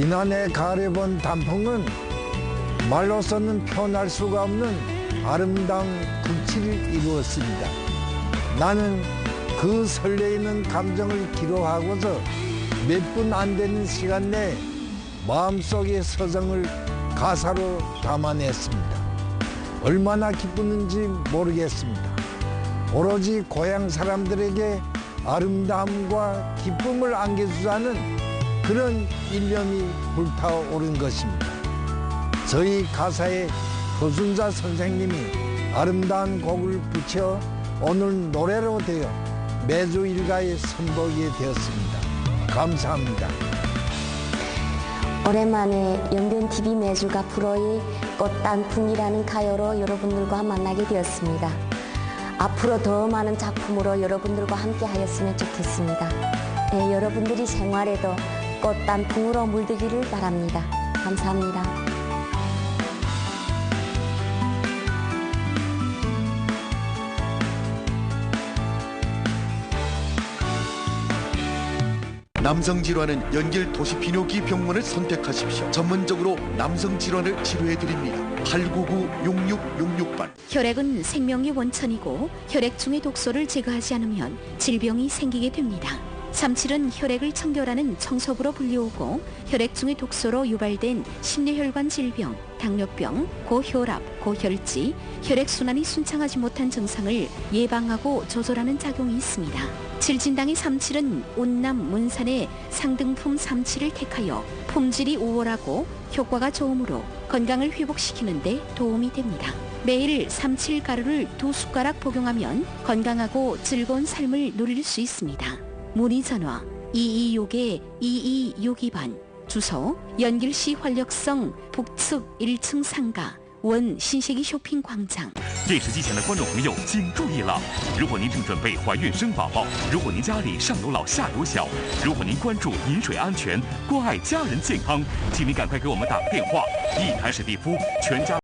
지난해 가려본 단풍은 말로서는 표현할 수가 없는 아름다운 극치를 이루었습니다. 나는 그 설레이는 감정을 기록하고서 몇 분 안 되는 시간 내에 마음속의 서정을 가사로 담아냈습니다. 얼마나 기쁘는지 모르겠습니다. 오로지 고향 사람들에게 아름다움과 기쁨을 안겨주자는 그런 일념이 불타오른 것입니다. 저희 가사에 조순자 선생님이 아름다운 곡을 붙여 오늘 노래로 되어 매주 일가에 선보이게 되었습니다. 감사합니다. 오랜만에 연변 TV 매주가 프로의 꽃단풍이라는 가요로 여러분들과 만나게 되었습니다. 앞으로 더 많은 작품으로 여러분들과 함께 하였으면 좋겠습니다. 네, 여러분들이 생활에도 꽃 단풍으로 물들기를 바랍니다. 감사합니다. 남성 질환은 연길 도시 비뇨기 병원을 선택하십시오. 전문적으로 남성 질환을 치료해 드립니다. 899-6666번. 혈액은 생명의 원천이고 혈액 중의 독소를 제거하지 않으면 질병이 생기게 됩니다. 삼칠은 혈액을 청결하는 청소부로 불리우고 혈액 중의 독소로 유발된 심뇌혈관 질병, 당뇨병, 고혈압, 고혈지, 혈액순환이 순창하지 못한 증상을 예방하고 조절하는 작용이 있습니다. 질진당의 삼칠은 온남 문산의 상등품 삼칠을 택하여 품질이 우월하고 효과가 좋으므로 건강을 회복시키는 데 도움이 됩니다. 매일 삼칠 가루를 두 숟가락 복용하면 건강하고 즐거운 삶을 누릴 수 있습니다. 문의 전화 2265에 2262번 주소 연길시 활력성 북측 1층 상가 원 신세기 쇼핑 광장 电视机前的观众朋友请注意了！如果您正准备怀孕生宝宝，如果您家里上有老下有小，如果您关注饮水安全，关爱家人健康，请您赶快给我们打个电话。一台史蒂夫全家。